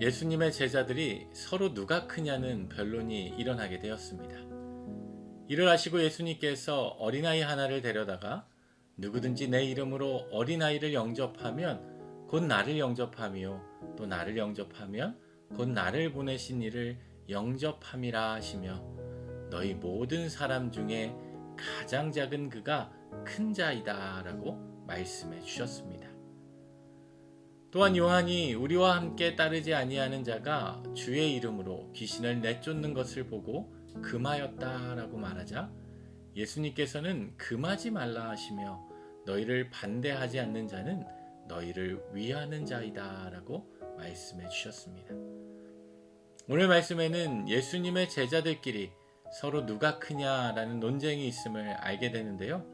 예수님의 제자들이 서로 누가 크냐는 변론이 일어나게 되었습니다. 이를 아시고 예수님께서 어린아이 하나를 데려다가 누구든지 내 이름으로 어린아이를 영접하면 곧 나를 영접하며 또 나를 영접하면 곧 나를 보내신 이를 영접함이라 하시며 너희 모든 사람 중에 가장 작은 그가 큰 자이다 라고 말씀해 주셨습니다. 또한 요한이 우리와 함께 따르지 아니하는 자가 주의 이름으로 귀신을 내쫓는 것을 보고 금하였다라고 말하자 예수님께서는 금하지 말라 하시며 너희를 반대하지 않는 자는 너희를 위하는 자이다라고 말씀해 주셨습니다. 오늘 말씀에는 예수님의 제자들끼리 서로 누가 크냐라는 논쟁이 있음을 알게 되는데요.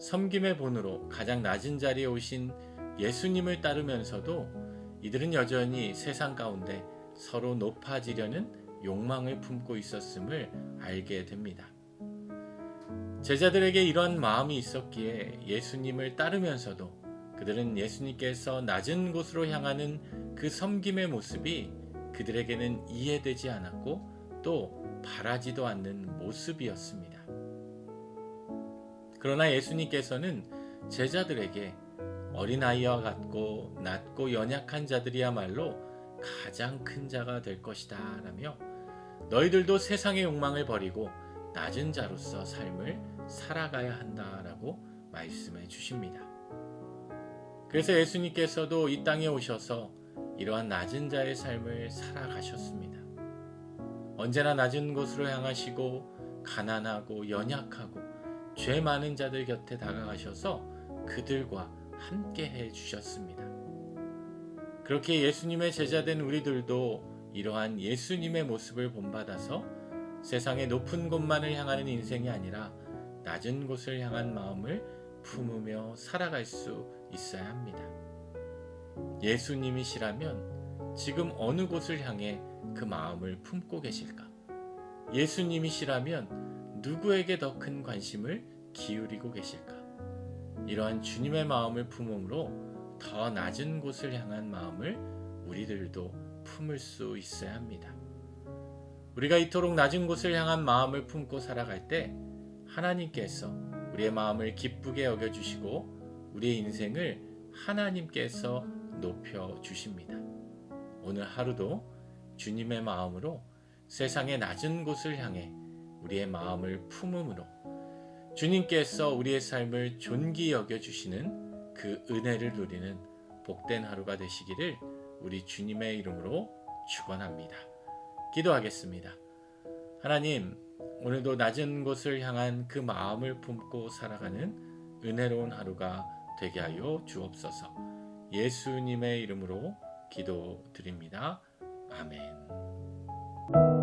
섬김의 본으로 가장 낮은 자리에 오신 예수님을 따르면서도 이들은 여전히 세상 가운데 서로 높아지려는 욕망을 품고 있었음을 알게 됩니다. 제자들에게 이런 마음이 있었기에 예수님을 따르면서도 그들은 예수님께서 낮은 곳으로 향하는 그 섬김의 모습이 그들에게는 이해되지 않았고 또 바라지도 않는 모습이었습니다. 그러나 예수님께서는 제자들에게 어린아이와 같고 낮고 연약한 자들이야말로 가장 큰 자가 될 것이다 라며 너희들도 세상의 욕망을 버리고 낮은 자로서 삶을 살아가야 한다라고 말씀해 주십니다. 그래서 예수님께서도 이 땅에 오셔서 이러한 낮은 자의 삶을 살아가셨습니다. 언제나 낮은 곳으로 향하시고 가난하고 연약하고 죄 많은 자들 곁에 다가가셔서 그들과 함께 해 주셨습니다. 그렇게 예수님의 제자된 우리들도 이러한 예수님의 모습을 본받아서 세상의 높은 곳만을 향하는 인생이 아니라 낮은 곳을 향한 마음을 품으며 살아갈 수 있어야 합니다. 예수님이시라면 지금 어느 곳을 향해 그 마음을 품고 계실까? 예수님이시라면 누구에게 더 큰 관심을 기울이고 계실까? 이러한 주님의 마음을 품음으로 더 낮은 곳을 향한 마음을 우리들도 품을 수 있어야 합니다. 우리가 이토록 낮은 곳을 향한 마음을 품고 살아갈 때 하나님께서 우리의 마음을 기쁘게 여겨주시고 우리의 인생을 하나님께서 높여 주십니다. 오늘 하루도 주님의 마음으로 세상의 낮은 곳을 향해 우리의 마음을 품음으로 주님께서 우리의 삶을 존귀 여겨 주시는 그 은혜를 누리는 복된 하루가 되시기를 우리 주님의 이름으로 축원합니다. 기도하겠습니다. 하나님, 오늘도 낮은 곳을 향한 그 마음을 품고 살아가는 은혜로운 하루가 되게 하여 주옵소서. 예수님의 이름으로 기도드립니다. 아멘.